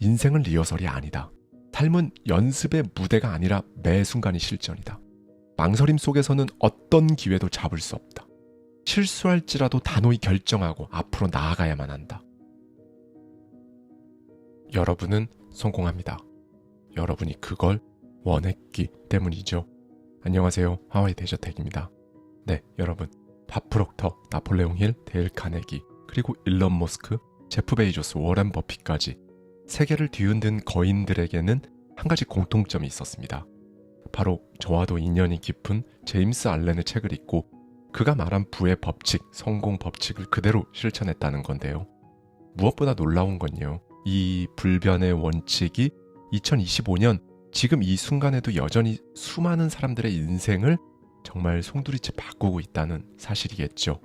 인생은 리허설이 아니다. 삶은 연습의 무대가 아니라 매 순간이 실전이다. 망설임 속에서는 어떤 기회도 잡을 수 없다. 실수할지라도 단호히 결정하고 앞으로 나아가야만 한다. 여러분은 성공합니다. 여러분이 그걸 원했기 때문이죠. 안녕하세요. 하와이 대저택입니다. 네, 여러분. 밥 프록터, 나폴레옹 힐, 데일 카네기, 그리고 일론 머스크, 제프 베이조스, 워렌 버핏까지 세계를 뒤흔든 거인들에게는 한 가지 공통점이 있었습니다. 바로 저와도 인연이 깊은 제임스 알렌의 책을 읽고 그가 말한 부의 법칙, 성공 법칙을 그대로 실천했다는 건데요. 무엇보다 놀라운 건요. 이 불변의 원칙이 2025년 지금 이 순간에도 여전히 수많은 사람들의 인생을 정말 송두리째 바꾸고 있다는 사실이겠죠.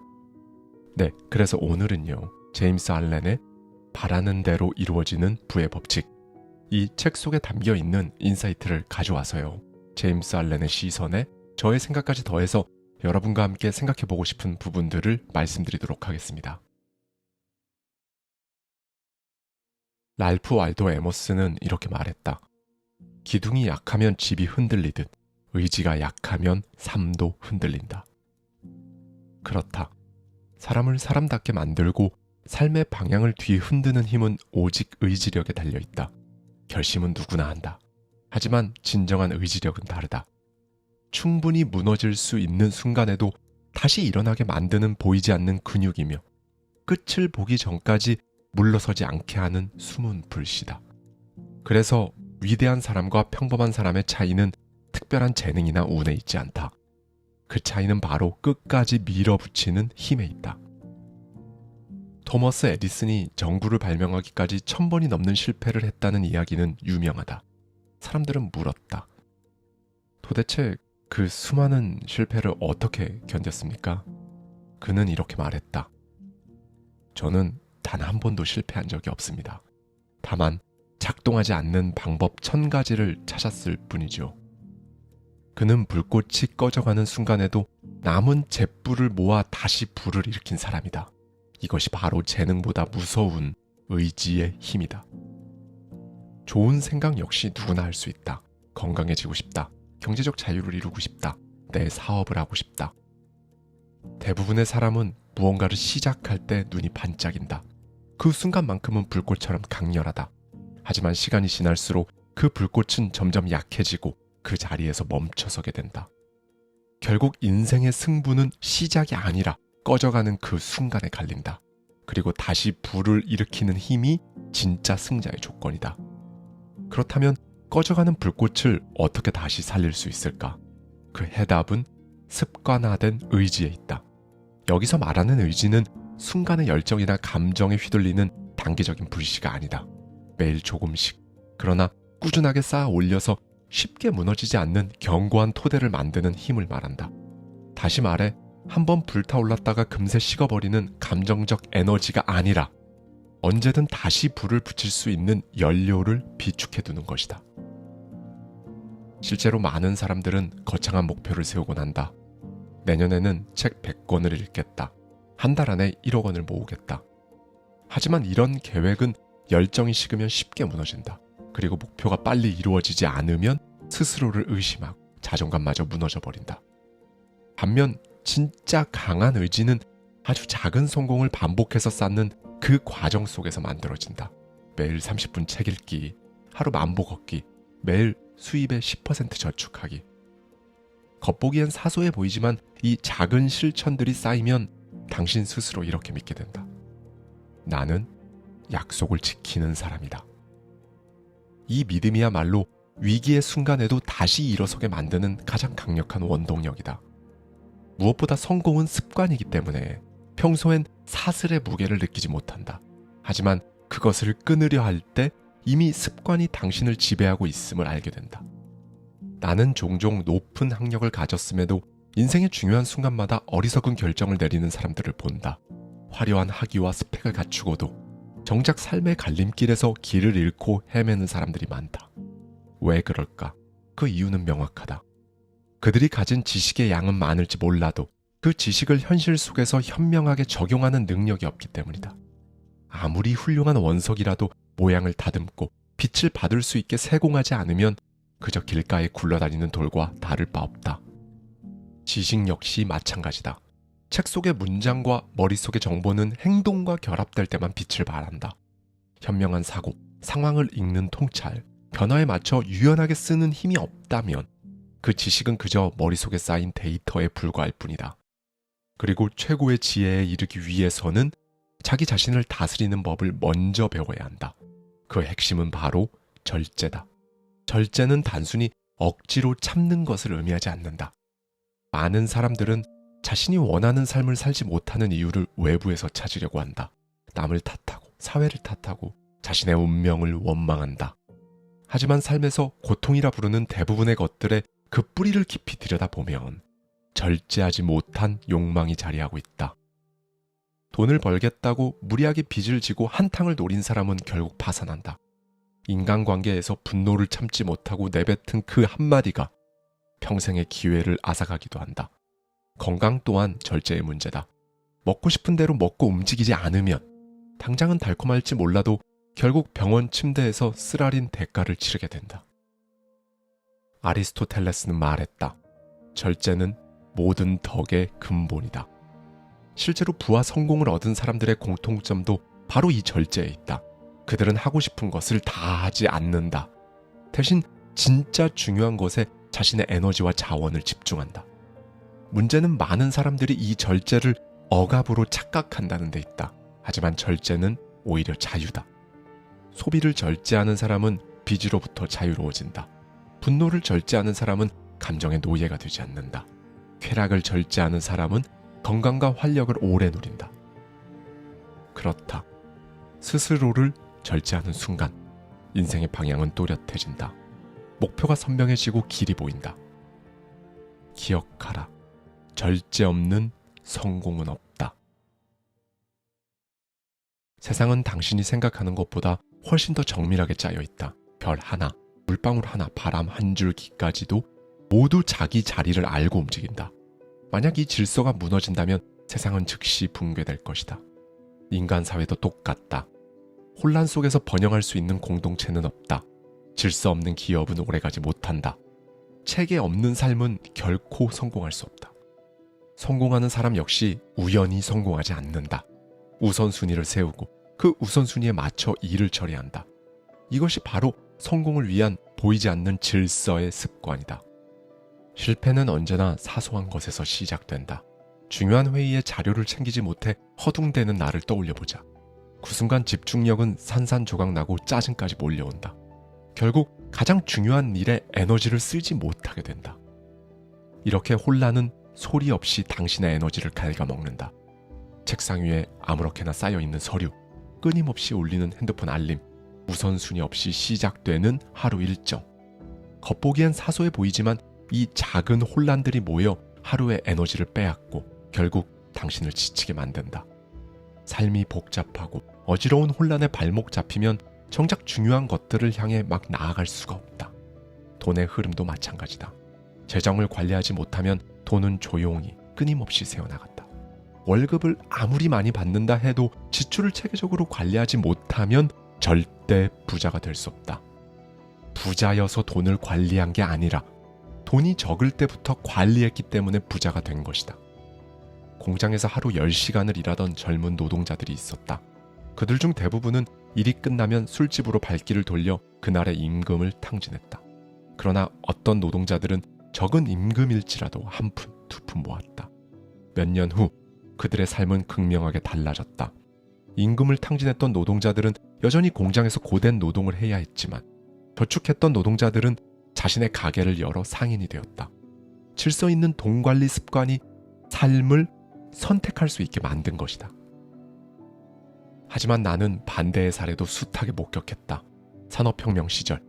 네, 그래서 오늘은요. 제임스 알렌의 바라는 대로 이루어지는 부의 법칙. 이 책 속에 담겨 있는 인사이트를 가져와서요. 제임스 알렌의 시선에 저의 생각까지 더해서 여러분과 함께 생각해 보고 싶은 부분들을 말씀드리도록 하겠습니다. 랄프 왈도 에머스는 이렇게 말했다. 기둥이 약하면 집이 흔들리듯 의지가 약하면 삶도 흔들린다. 그렇다. 사람을 사람답게 만들고 삶의 방향을 뒤흔드는 힘은 오직 의지력에 달려 있다. 결심은 누구나 한다. 하지만 진정한 의지력은 다르다. 충분히 무너질 수 있는 순간에도 다시 일어나게 만드는 보이지 않는 근육이며 끝을 보기 전까지 물러서지 않게 하는 숨은 불씨다. 그래서 위대한 사람과 평범한 사람의 차이는 특별한 재능이나 운에 있지 않다. 그 차이는 바로 끝까지 밀어붙이는 힘에 있다. 토머스 에디슨이 전구를 발명하기까지 천 번이 넘는 실패를 했다는 이야기는 유명하다. 사람들은 물었다. 도대체 그 수많은 실패를 어떻게 견뎠습니까? 그는 이렇게 말했다. 저는 단 한 번도 실패한 적이 없습니다. 다만 작동하지 않는 방법 천 가지를 찾았을 뿐이죠. 그는 불꽃이 꺼져가는 순간에도 남은 잿불을 모아 다시 불을 일으킨 사람이다. 이것이 바로 재능보다 무서운 의지의 힘이다. 좋은 생각 역시 누구나 할 수 있다. 건강해지고 싶다. 경제적 자유를 이루고 싶다. 내 사업을 하고 싶다. 대부분의 사람은 무언가를 시작할 때 눈이 반짝인다. 그 순간만큼은 불꽃처럼 강렬하다. 하지만 시간이 지날수록 그 불꽃은 점점 약해지고 그 자리에서 멈춰서게 된다. 결국 인생의 승부는 시작이 아니라 꺼져가는 그 순간에 갈린다. 그리고 다시 불을 일으키는 힘이 진짜 승자의 조건이다. 그렇다면 꺼져가는 불꽃을 어떻게 다시 살릴 수 있을까? 그 해답은 습관화된 의지에 있다. 여기서 말하는 의지는 순간의 열정이나 감정에 휘둘리는 단기적인 불씨가 아니다. 매일 조금씩, 그러나 꾸준하게 쌓아 올려서 쉽게 무너지지 않는 견고한 토대를 만드는 힘을 말한다. 다시 말해, 한번 불타올랐다가 금세 식어버리는 감정적 에너지가 아니라 언제든 다시 불을 붙일 수 있는 연료를 비축해 두는 것이다. 실제로 많은 사람들은 거창한 목표를 세우곤 한다. 내년에는 책 100권을 읽겠다. 한 달 안에 1억 원을 모으겠다. 하지만 이런 계획은 열정이 식으면 쉽게 무너진다. 그리고 목표가 빨리 이루어지지 않으면 스스로를 의심하고 자존감마저 무너져 버린다. 반면 진짜 강한 의지는 아주 작은 성공을 반복해서 쌓는 그 과정 속에서 만들어진다. 매일 30분 책 읽기, 하루 만보 걷기, 매일 수입의 10% 저축하기. 겉보기엔 사소해 보이지만 이 작은 실천들이 쌓이면 당신 스스로 이렇게 믿게 된다. 나는 약속을 지키는 사람이다. 이 믿음이야말로 위기의 순간에도 다시 일어서게 만드는 가장 강력한 원동력이다. 무엇보다 성공은 습관이기 때문에 평소엔 사슬의 무게를 느끼지 못한다. 하지만 그것을 끊으려 할 때 이미 습관이 당신을 지배하고 있음을 알게 된다. 나는 종종 높은 학력을 가졌음에도 인생의 중요한 순간마다 어리석은 결정을 내리는 사람들을 본다. 화려한 학위와 스펙을 갖추고도 정작 삶의 갈림길에서 길을 잃고 헤매는 사람들이 많다. 왜 그럴까? 그 이유는 명확하다. 그들이 가진 지식의 양은 많을지 몰라도 그 지식을 현실 속에서 현명하게 적용하는 능력이 없기 때문이다. 아무리 훌륭한 원석이라도 모양을 다듬고 빛을 받을 수 있게 세공하지 않으면 그저 길가에 굴러다니는 돌과 다를 바 없다. 지식 역시 마찬가지다. 책 속의 문장과 머릿속의 정보는 행동과 결합될 때만 빛을 발한다. 현명한 사고, 상황을 읽는 통찰, 변화에 맞춰 유연하게 쓰는 힘이 없다면 그 지식은 그저 머릿속에 쌓인 데이터에 불과할 뿐이다. 그리고 최고의 지혜에 이르기 위해서는 자기 자신을 다스리는 법을 먼저 배워야 한다. 그 핵심은 바로 절제다. 절제는 단순히 억지로 참는 것을 의미하지 않는다. 많은 사람들은 자신이 원하는 삶을 살지 못하는 이유를 외부에서 찾으려고 한다. 남을 탓하고 사회를 탓하고 자신의 운명을 원망한다. 하지만 삶에서 고통이라 부르는 대부분의 것들의 그 뿌리를 깊이 들여다보면 절제하지 못한 욕망이 자리하고 있다. 돈을 벌겠다고 무리하게 빚을 지고 한탕을 노린 사람은 결국 파산한다. 인간관계에서 분노를 참지 못하고 내뱉은 그 한마디가 평생의 기회를 앗아가기도 한다. 건강 또한 절제의 문제다. 먹고 싶은 대로 먹고 움직이지 않으면 당장은 달콤할지 몰라도 결국 병원 침대에서 쓰라린 대가를 치르게 된다. 아리스토텔레스는 말했다. 절제는 모든 덕의 근본이다. 실제로 부와 성공을 얻은 사람들의 공통점도 바로 이 절제에 있다. 그들은 하고 싶은 것을 다 하지 않는다. 대신 진짜 중요한 것에 자신의 에너지와 자원을 집중한다. 문제는 많은 사람들이 이 절제를 억압으로 착각한다는 데 있다. 하지만 절제는 오히려 자유다. 소비를 절제하는 사람은 빚으로부터 자유로워진다. 분노를 절제하는 사람은 감정의 노예가 되지 않는다. 쾌락을 절제하는 사람은 건강과 활력을 오래 누린다. 그렇다. 스스로를 절제하는 순간 인생의 방향은 또렷해진다. 목표가 선명해지고 길이 보인다. 기억하라. 절제 없는 성공은 없다. 세상은 당신이 생각하는 것보다 훨씬 더 정밀하게 짜여 있다. 별 하나, 물방울 하나, 바람 한 줄기까지도 모두 자기 자리를 알고 움직인다. 만약 이 질서가 무너진다면 세상은 즉시 붕괴될 것이다. 인간 사회도 똑같다. 혼란 속에서 번영할 수 있는 공동체는 없다. 질서 없는 기업은 오래가지 못한다. 체계 없는 삶은 결코 성공할 수 없다. 성공하는 사람 역시 우연히 성공하지 않는다. 우선순위를 세우고 그 우선순위에 맞춰 일을 처리한다. 이것이 바로 성공을 위한 보이지 않는 질서의 습관이다. 실패는 언제나 사소한 것에서 시작된다. 중요한 회의에 자료를 챙기지 못해 허둥대는 나를 떠올려 보자. 그 순간 집중력은 산산조각 나고 짜증까지 몰려온다. 결국 가장 중요한 일에 에너지를 쓰지 못하게 된다. 이렇게 혼란은 소리 없이 당신의 에너지를 갉아먹는다. 책상 위에 아무렇게나 쌓여 있는 서류, 끊임없이 울리는 핸드폰 알림, 우선순위 없이 시작되는 하루 일정. 겉보기엔 사소해 보이지만 이 작은 혼란들이 모여 하루의 에너지를 빼앗고 결국 당신을 지치게 만든다. 삶이 복잡하고 어지러운 혼란에 발목 잡히면 정작 중요한 것들을 향해 막 나아갈 수가 없다. 돈의 흐름도 마찬가지다. 재정을 관리하지 못하면 돈은 조용히 끊임없이 새어나간다. 월급을 아무리 많이 받는다 해도 지출을 체계적으로 관리하지 못하면 절대 부자가 될 수 없다. 부자여서 돈을 관리한 게 아니라 돈이 적을 때부터 관리했기 때문에 부자가 된 것이다. 공장에서 하루 10시간을 일하던 젊은 노동자들이 있었다. 그들 중 대부분은 일이 끝나면 술집으로 발길을 돌려 그날의 임금을 탕진했다. 그러나 어떤 노동자들은 적은 임금일지라도 한 푼, 두 푼 모았다. 몇 년 후 그들의 삶은 극명하게 달라졌다. 임금을 탕진했던 노동자들은 여전히 공장에서 고된 노동을 해야 했지만 저축했던 노동자들은 자신의 가게를 열어 상인이 되었다. 질서 있는 돈 관리 습관이 삶을 선택할 수 있게 만든 것이다. 하지만 나는 반대의 사례도 숱하게 목격했다. 산업혁명 시절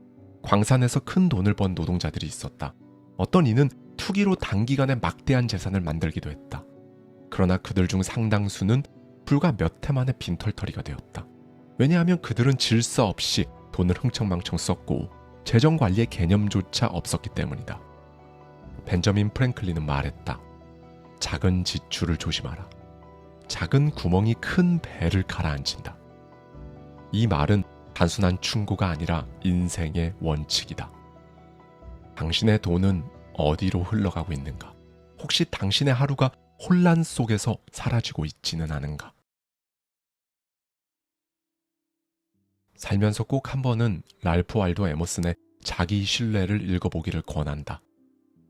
광산에서 큰 돈을 번 노동자들이 있었다. 어떤 이는 투기로 단기간에 막대한 재산을 만들기도 했다. 그러나 그들 중 상당수는 불과 몇 해 만에 빈털터리가 되었다. 왜냐하면 그들은 질서 없이 돈을 흥청망청 썼고 재정 관리의 개념조차 없었기 때문이다. 벤저민 프랭클린은 말했다. 작은 지출을 조심하라. 작은 구멍이 큰 배를 가라앉힌다. 이 말은 단순한 충고가 아니라 인생의 원칙이다. 당신의 돈은 어디로 흘러가고 있는가? 혹시 당신의 하루가 혼란 속에서 사라지고 있지는 않은가? 살면서 꼭 한 번은 랄프 왈도 에머슨의 자기 신뢰를 읽어보기를 권한다.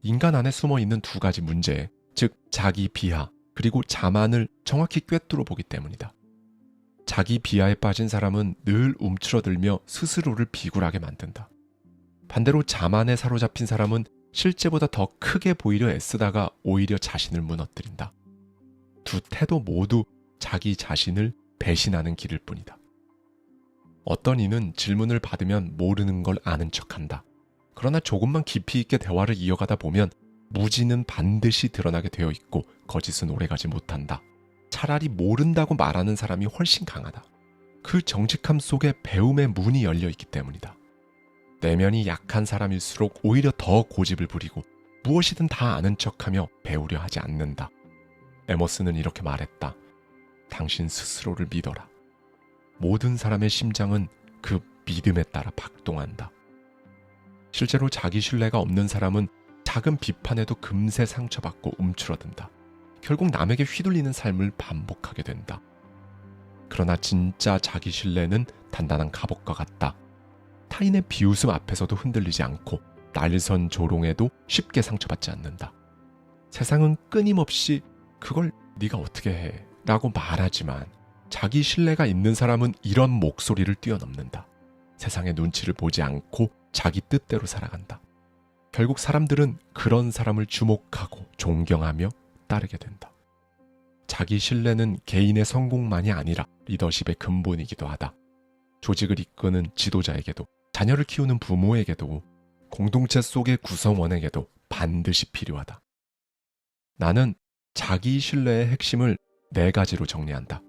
인간 안에 숨어 있는 두 가지 문제, 즉 자기 비하 그리고 자만을 정확히 꿰뚫어 보기 때문이다. 자기 비하에 빠진 사람은 늘 움츠러들며 스스로를 비굴하게 만든다. 반대로 자만에 사로잡힌 사람은 실제보다 더 크게 보이려 애쓰다가 오히려 자신을 무너뜨린다. 두 태도 모두 자기 자신을 배신하는 길일 뿐이다. 어떤 이는 질문을 받으면 모르는 걸 아는 척 한다. 그러나 조금만 깊이 있게 대화를 이어가다 보면 무지는 반드시 드러나게 되어 있고 거짓은 오래가지 못한다. 차라리 모른다고 말하는 사람이 훨씬 강하다. 그 정직함 속에 배움의 문이 열려 있기 때문이다. 내면이 약한 사람일수록 오히려 더 고집을 부리고 무엇이든 다 아는 척하며 배우려 하지 않는다. 에머스는 이렇게 말했다. 당신 스스로를 믿어라. 모든 사람의 심장은 그 믿음에 따라 박동한다. 실제로 자기 신뢰가 없는 사람은 작은 비판에도 금세 상처받고 움츠러든다. 결국 남에게 휘둘리는 삶을 반복하게 된다. 그러나 진짜 자기 신뢰는 단단한 갑옷과 같다. 타인의 비웃음 앞에서도 흔들리지 않고 날선 조롱에도 쉽게 상처받지 않는다. 세상은 끊임없이 그걸 네가 어떻게 해? 라고 말하지만 자기 신뢰가 있는 사람은 이런 목소리를 뛰어넘는다. 세상의 눈치를 보지 않고 자기 뜻대로 살아간다. 결국 사람들은 그런 사람을 주목하고 존경하며 따르게 된다. 자기 신뢰는 개인의 성공만이 아니라 리더십의 근본이기도 하다. 조직을 이끄는 지도자에게도 자녀를 키우는 부모에게도 공동체 속의 구성원에게도 반드시 필요하다. 나는 자기 신뢰의 핵심을 네 가지로 정리한다.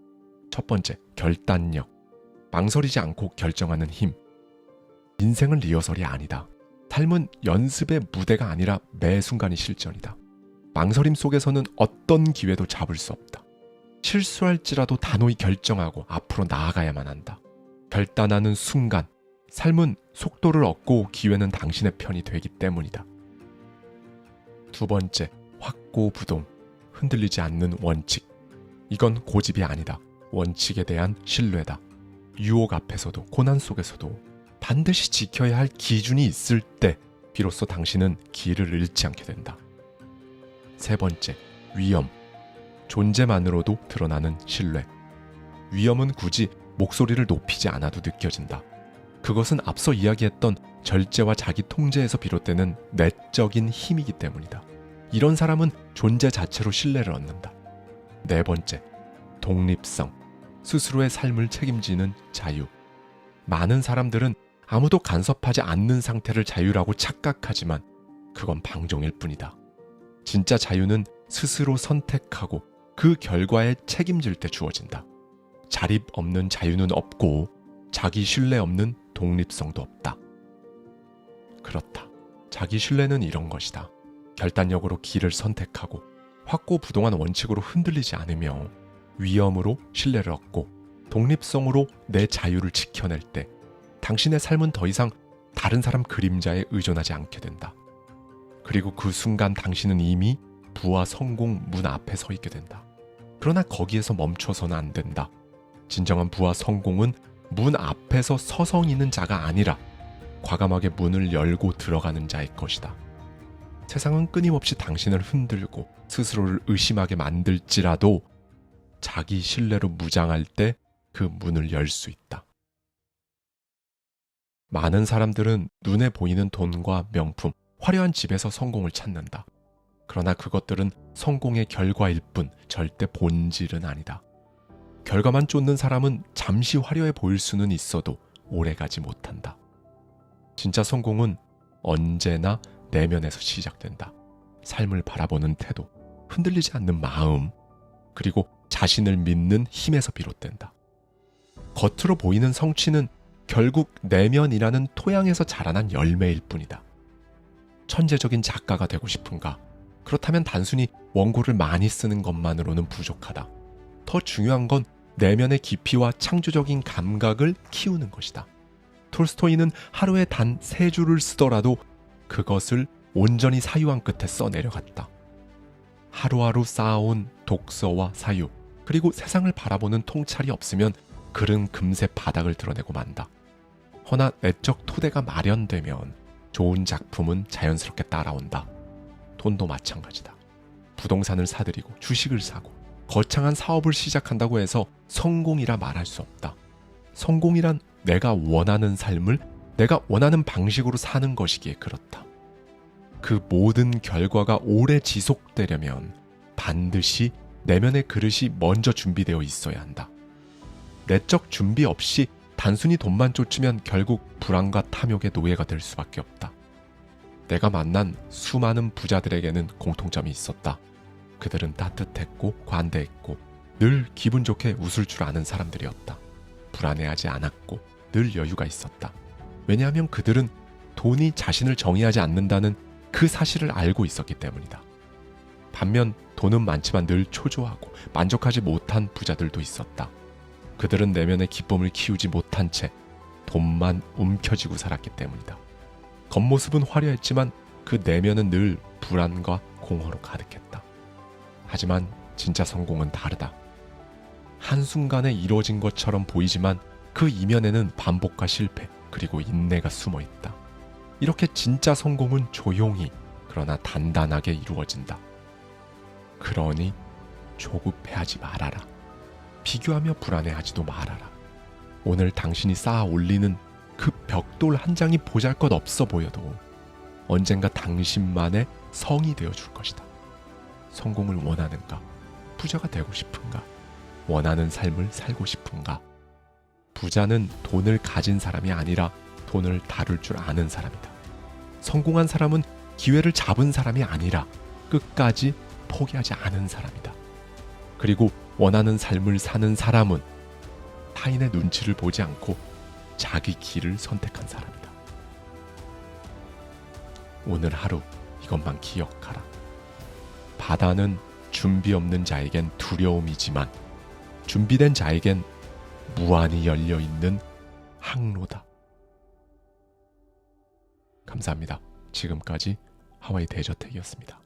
첫 번째, 결단력. 망설이지 않고 결정하는 힘. 인생은 리허설이 아니다. 삶은 연습의 무대가 아니라 매 순간이 실전이다. 망설임 속에서는 어떤 기회도 잡을 수 없다. 실수할지라도 단호히 결정하고 앞으로 나아가야만 한다. 결단하는 순간, 삶은 속도를 얻고 기회는 당신의 편이 되기 때문이다. 두 번째, 확고부동. 흔들리지 않는 원칙. 이건 고집이 아니다. 원칙에 대한 신뢰다. 유혹 앞에서도 고난 속에서도 반드시 지켜야 할 기준이 있을 때 비로소 당신은 길을 잃지 않게 된다. 세 번째, 위험. 존재만으로도 드러나는 신뢰. 위험은 굳이 목소리를 높이지 않아도 느껴진다. 그것은 앞서 이야기했던 절제와 자기 통제에서 비롯되는 내적인 힘이기 때문이다. 이런 사람은 존재 자체로 신뢰를 얻는다. 네 번째, 독립성. 스스로의 삶을 책임지는 자유. 많은 사람들은 아무도 간섭하지 않는 상태를 자유라고 착각하지만 그건 방종일 뿐이다. 진짜 자유는 스스로 선택하고 그 결과에 책임질 때 주어진다. 자립 없는 자유는 없고 자기 신뢰 없는 독립성도 없다. 그렇다. 자기 신뢰는 이런 것이다. 결단력으로 길을 선택하고 확고 부동한 원칙으로 흔들리지 않으며 위험으로 신뢰를 얻고 독립성으로 내 자유를 지켜낼 때 당신의 삶은 더 이상 다른 사람 그림자에 의존하지 않게 된다. 그리고 그 순간 당신은 이미 부와 성공 문 앞에 서 있게 된다. 그러나 거기에서 멈춰서는 안 된다. 진정한 부와 성공은 문 앞에서 서성이는 자가 아니라 과감하게 문을 열고 들어가는 자의 것이다. 세상은 끊임없이 당신을 흔들고 스스로를 의심하게 만들지라도 자기 신뢰로 무장할 때 그 문을 열 수 있다. 많은 사람들은 눈에 보이는 돈과 명품, 화려한 집에서 성공을 찾는다. 그러나 그것들은 성공의 결과일 뿐 절대 본질은 아니다. 결과만 쫓는 사람은 잠시 화려해 보일 수는 있어도 오래가지 못한다. 진짜 성공은 언제나 내면에서 시작된다. 삶을 바라보는 태도, 흔들리지 않는 마음, 그리고 자신을 믿는 힘에서 비롯된다. 겉으로 보이는 성취는 결국 내면이라는 토양에서 자라난 열매일 뿐이다. 천재적인 작가가 되고 싶은가? 그렇다면 단순히 원고를 많이 쓰는 것만으로는 부족하다. 더 중요한 건 내면의 깊이와 창조적인 감각을 키우는 것이다. 톨스토이는 하루에 단 세 줄을 쓰더라도 그것을 온전히 사유한 끝에 써 내려갔다. 하루하루 쌓아온 독서와 사유, 그리고 세상을 바라보는 통찰이 없으면 글은 금세 바닥을 드러내고 만다. 허나 내적 토대가 마련되면 좋은 작품은 자연스럽게 따라온다. 돈도 마찬가지다. 부동산을 사들이고 주식을 사고 거창한 사업을 시작한다고 해서 성공이라 말할 수 없다. 성공이란 내가 원하는 삶을 내가 원하는 방식으로 사는 것이기에 그렇다. 그 모든 결과가 오래 지속되려면 반드시 내면의 그릇이 먼저 준비되어 있어야 한다. 내적 준비 없이 단순히 돈만 쫓으면 결국 불안과 탐욕의 노예가 될 수밖에 없다. 내가 만난 수많은 부자들에게는 공통점이 있었다. 그들은 따뜻했고 관대했고 늘 기분 좋게 웃을 줄 아는 사람들이었다. 불안해하지 않았고 늘 여유가 있었다. 왜냐하면 그들은 돈이 자신을 정의하지 않는다는 그 사실을 알고 있었기 때문이다. 반면 돈은 많지만 늘 초조하고 만족하지 못한 부자들도 있었다. 그들은 내면의 기쁨을 키우지 못한 채 돈만 움켜쥐고 살았기 때문이다. 겉모습은 화려했지만 그 내면은 늘 불안과 공허로 가득했다. 하지만 진짜 성공은 다르다. 한순간에 이루어진 것처럼 보이지만 그 이면에는 반복과 실패, 그리고 인내가 숨어 있다. 이렇게 진짜 성공은 조용히, 그러나 단단하게 이루어진다. 그러니 조급해하지 말아라. 비교하며 불안해하지도 말아라. 오늘 당신이 쌓아 올리는 그 벽돌 한 장이 보잘 것 없어 보여도 언젠가 당신만의 성이 되어 줄 것이다. 성공을 원하는가? 부자가 되고 싶은가? 원하는 삶을 살고 싶은가? 부자는 돈을 가진 사람이 아니라 돈을 다룰 줄 아는 사람이다. 성공한 사람은 기회를 잡은 사람이 아니라 끝까지 포기하지 않은 사람이다. 그리고 원하는 삶을 사는 사람은 타인의 눈치를 보지 않고 자기 길을 선택한 사람이다. 오늘 하루 이것만 기억하라. 바다는 준비 없는 자에겐 두려움이지만 준비된 자에겐 무한히 열려 있는 항로다. 감사합니다. 지금까지 하와이 대저택이었습니다.